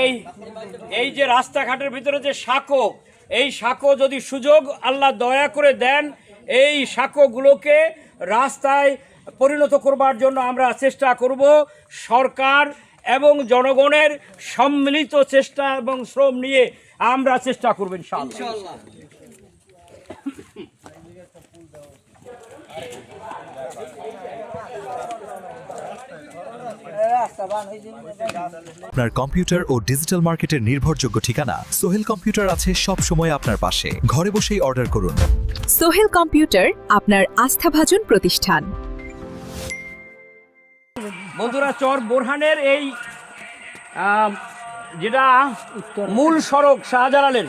এই এই যে রাস্তাঘাটের ভিতরে যে সাঁকো এই সাঁকো যদি সুযোগ আল্লাহ দয়া করে দেন এই সাঁকোগুলোকে রাস্তায় পরিণত করবার জন্য আমরা চেষ্টা করব। সরকার এবং জনগণের সম্মিলিত চেষ্টা এবং শ্রম নিয়ে আমরা চেষ্টা করব ইনশাআল্লাহ। আপনার কম্পিউটার ও ডিজিটাল মার্কেটের নির্ভরযোগ্য ঠিকানা সোহেল কম্পিউটার আছে সব সময় আপনার পাশে। ঘরে বসেই অর্ডার করুন। সোহেল কম্পিউটার আপনার আস্থাভাজন প্রতিষ্ঠান। বন্ধুরা চর বোরহানের এই যেটা মূল সড়ক শাহজালালের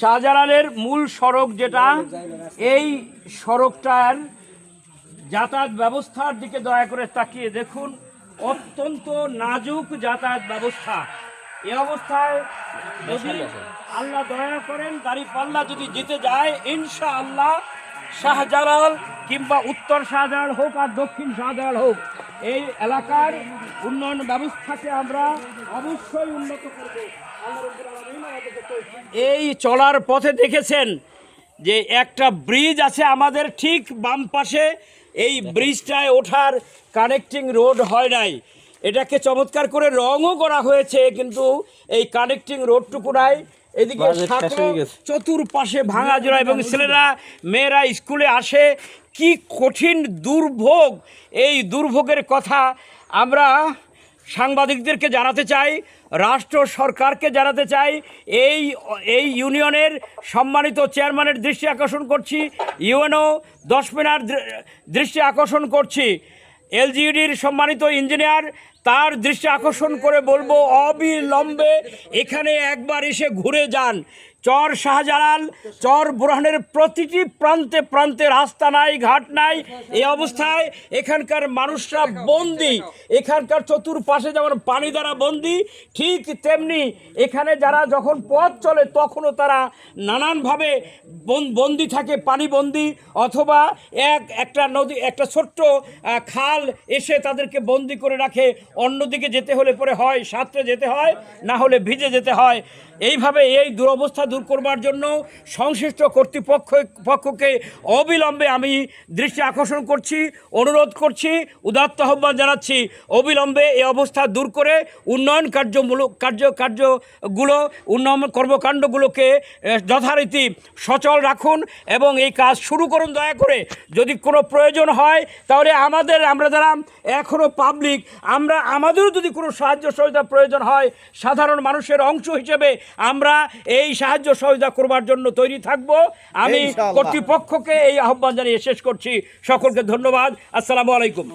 শাহজালালের মূল সড়ক যেটা এই সড়কটার যাতায়াত ব্যবস্থার দিকে দয়া করে তাকিয়ে দেখুন, অত্যন্ত নাজুক যাতায়াত ব্যবস্থা। এ অবস্থায় যদি আল্লাহ দয়া করেন, দাড়ি পাল্লা যদি জিতে যায় ইনশা আল্লাহ শাহজালাল কিংবা উত্তর শাহজালাল হোক আর দক্ষিণ শাহজালাল হোক, এই এলাকার উন্নয়ন ব্যবস্থাকে আমরা অবশ্যই উন্নত করব। এই চলার পথে দেখেছেন যে একটা ব্রিজ আছে আমাদের ঠিক বাম পাশে এই ব্রিজটায় ওঠার কানেক্টিং রোড হয় নাই। এটাকে চমৎকার করে রঙও করা হয়েছে কিন্তু এই কানেক্টিং রোডটুকু নাই এদিকে চতুর্পাশে ভাঙা জোড়া এবং ছেলেরা মেয়েরা স্কুলে আসে। কি কঠিন দুর্ভোগ। এই দুর্ভোগের কথা আমরা সাংবাদিকদেরকে জানাতে চাই, রাষ্ট্র সরকারকে জানাতে চাই, এই এই ইউনিয়নের সম্মানিত চেয়ারম্যানের দৃষ্টি আকর্ষণ করছি, ইউএনও দশ মিনার দৃষ্টি আকর্ষণ করছি। এলজিইডির সম্মানিত ইঞ্জিনিয়ার, তার দৃষ্টি আকর্ষণ করে বলব, অবিলম্বে এখানে একবার এসে ঘুরে যান। চর শাহজালাল, চর বুরহানের প্রতিটি প্রান্তে প্রান্তে রাস্তা নাই, ঘাট নাই। এই অবস্থায় এখানকার মানুষরা বন্দি। এখানকার চতুর্পাশে যেমন পানি দ্বারা বন্দি, ঠিক তেমনি এখানে যারা যখন পথ চলে তখনও তারা নানানভাবে বন- বন্দি থাকে, পানি বন্দি। অথবা এক, একটা নদী, একটা ছোট্ট খাল এসে তাদেরকে বন্দি করে রাখে। অন্যদিকে যেতে হলে পরে হয়, সাঁতরে যেতে হয়, না হলে ভিজে যেতে হয়। এইভাবে এই দুরবস্থা দূর করবার জন্য সংশ্লিষ্ট কর্তৃপক্ষ, পক্ষকে অবিলম্বে আমি দৃষ্টি আকর্ষণ করছি, অনুরোধ করছি, উদাত্ত আহ্বান জানাচ্ছি। অবিলম্বে এই অবস্থা দূর করে উন্নয়ন কার্যমূলক, কার্য, কার্যগুলো, উন্নয়ন কর্মকাণ্ডগুলোকে যথারীতি সচল রাখুন এবং এই কাজ শুরু করুন দয়া করে। যদি কোনো প্রয়োজন হয়, তাহলে আমাদের, আমরা যারা এখনও পাবলিক আমরা, আমাদেরও যদি কোনো সাহায্য সহযোগিতা প্রয়োজন হয়, সাধারণ মানুষের অংশ হিসেবে আমরা এই সাহায্য সহযোগিতা করবার জন্য তৈরি থাকব। আমি কর্তৃপক্ষকে এই আহ্বান জানিয়ে শেষ করছি। সকলকে ধন্যবাদ। আসসালামু আলাইকুম।